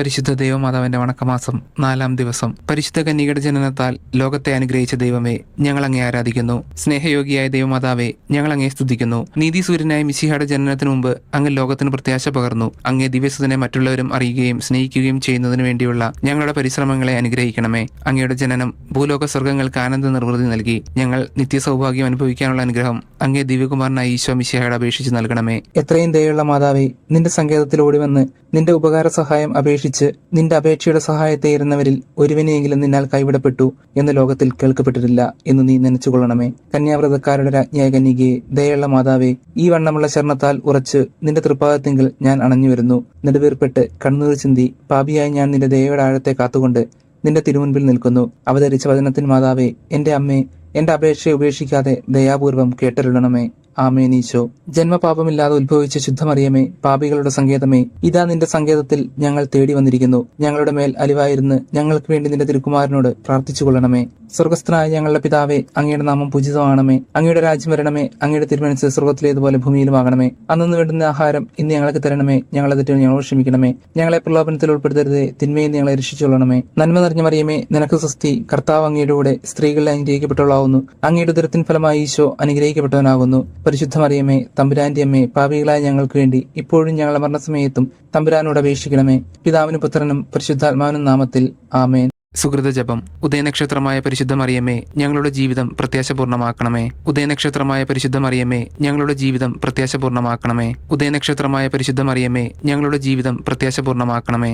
പരിശുദ്ധ ദൈവമാതാവിന്റെ വണക്കമാസം നാലാം ദിവസം. പരിശുദ്ധ കന്യകയുടെ ജനനത്താൽ ലോകത്തെ അനുഗ്രഹിച്ച ദൈവമേ ഞങ്ങൾ അങ്ങേ ആരാധിക്കുന്നു. സ്നേഹയോഗിയായ ദൈവമാതാവേ ഞങ്ങൾ അങ്ങേ സ്തുതിക്കുന്നു. നീതിസൂര്യനായ മിശിഹയുടെ ജനനത്തിന് മുമ്പ് അങ്ങ് ലോകത്തിന് പ്രത്യാശ പകർന്നു. അങ്ങേ ദിവസത്തിനെ മറ്റുള്ളവരും അറിയുകയും സ്നേഹിക്കുകയും ചെയ്യുന്നതിനു വേണ്ടിയുള്ള ഞങ്ങളുടെ പരിശ്രമങ്ങളെ അനുഗ്രഹിക്കണമേ. അങ്ങയുടെ ജനനം ഭൂലോക സ്വർഗങ്ങൾക്ക് ആനന്ദ നിർവൃതി നൽകി. ഞങ്ങൾ നിത്യസൗഭാഗ്യം അനുഭവിക്കാനുള്ള അനുഗ്രഹം അങ്ങേ ദിവ്യകുമാരനായ ഈശോ മിശിഹയുടെ അപേക്ഷിച്ച് നൽകണമേ. എത്രയും ദയുള്ള മാതാവേ നിന്റെ സങ്കേതത്തിൽ ഓടിവന്ന് നിന്റെ ഉപകാര സഹായം അപേക്ഷിച്ച് നിന്റെ അപേക്ഷയുടെ സഹായത്തെ ഇരുന്നവരിൽ ഒരുവനെയെങ്കിലും നിന്നാൽ കൈവിടപ്പെട്ടു എന്ന ലോകത്തിൽ കേൾക്കപ്പെട്ടിട്ടില്ല എന്ന് നീ നനച്ചുകൊള്ളണമേ. കന്യാവ്രതക്കാരുടെ രാജ്ഞിയായ കന്യകയെ ദയുള്ള മാതാവേ ഈ വണ്ണമുള്ള ശരണത്താൽ ഉറച്ച് നിന്റെ തൃപ്പാദത്തിങ്കിൽ ഞാൻ അണഞ്ഞു വരുന്നു നെടുവീർപ്പെട്ട് കണ്ണൂർ ചിന്തി പാപിയായി ഞാൻ നിന്റെ ദയയുടെ ആഴത്തെ കാത്തുകൊണ്ട് നിന്റെ തിരുമുൻപിൽ നിൽക്കുന്നു. അവതരിച്ച വചനത്തിൻ മാതാവേ എന്റെ അമ്മേ എന്റെ അപേക്ഷയെ ഉപേക്ഷിക്കാതെ ദയാപൂർവം കേട്ടരുളണമേ. ആമേനീശോ ജന്മപാപമില്ലാതെ ഉത്ഭവിച്ച ശുദ്ധമറിയമേ പാപികളുടെ സങ്കേതമേ ഇതാ നിന്റെ സങ്കേതത്തിൽ ഞങ്ങൾ തേടി വന്നിരിക്കുന്നു. ഞങ്ങളുടെ മേൽ അലിവായിരുന്ന് ഞങ്ങൾക്ക് വേണ്ടി നിന്റെ തിരുക്കുമാരനോട് പ്രാർത്ഥിച്ചു കൊള്ളണമേ സ്വർഗസ്ഥനായ ഞങ്ങളുടെ പിതാവേ അങ്ങയുടെ നാമം പൂജിതമാണമേ അങ്ങയുടെ രാജ്യം വരണമേ. അങ്ങയുടെ തിരുമനസ് സ്വർഗത്തിലേതുപോലെ ഭൂമിയിലുമാകണമേ. അന്നു വേണ്ടുന്ന ആഹാരം ഇന്ന് ഞങ്ങൾക്ക് തരണമേ. ഞങ്ങളെ തെറ്റുകൾ ഞങ്ങളോട് ക്ഷമിക്കണമേ. ഞങ്ങളെ പ്രലോഭനത്തിൽ ഉൾപ്പെടുത്തരുതേ. തിന്മയെ ഞങ്ങളെ രക്ഷിച്ചുകൊള്ളണമേ. നന്മ നിറഞ്ഞ മറിയമേ നിനക്ക് സ്വസ്തി. കർത്താവ് അങ്ങയുടെ കൂടെ സ്ത്രീകളിൽ അനുഗ്രഹിക്കപ്പെട്ടവളാവുന്നു. അങ്ങയുടെ ഉദരത്തിൻ ഫലമായി ഈശോ അനുഗ്രഹിക്കപ്പെട്ടവനാകുന്നു. പരിശുദ്ധ മറിയമേ തമ്പുരാന്റെ അമ്മേ പാപികളായ ഞങ്ങൾക്ക് വേണ്ടി ഇപ്പോഴും ഞങ്ങളുടെ മരണസമയത്തും തമ്പുരാനോട് അപേക്ഷിക്കണമേ. പിതാവിനും പുത്രനും പരിശുദ്ധാത്മാവിനും നാമത്തിൽ ആമേൻ. സുഹൃത ജപം ഉദയനക്ഷത്രമായ പരിശുദ്ധ മറിയമ്മേ ഞങ്ങളുടെ ജീവിതം പ്രത്യാശപൂർണമാക്കണമേ ഉദയനക്ഷത്രമായ പരിശുദ്ധ മറിയമ്മേ ഞങ്ങളുടെ ജീവിതം പ്രത്യാശപൂർണമാക്കണമേ ഉദയനക്ഷത്രമായ പരിശുദ്ധ മറിയമ്മേ ഞങ്ങളുടെ ജീവിതം പ്രത്യാശപൂർണമാക്കണമേ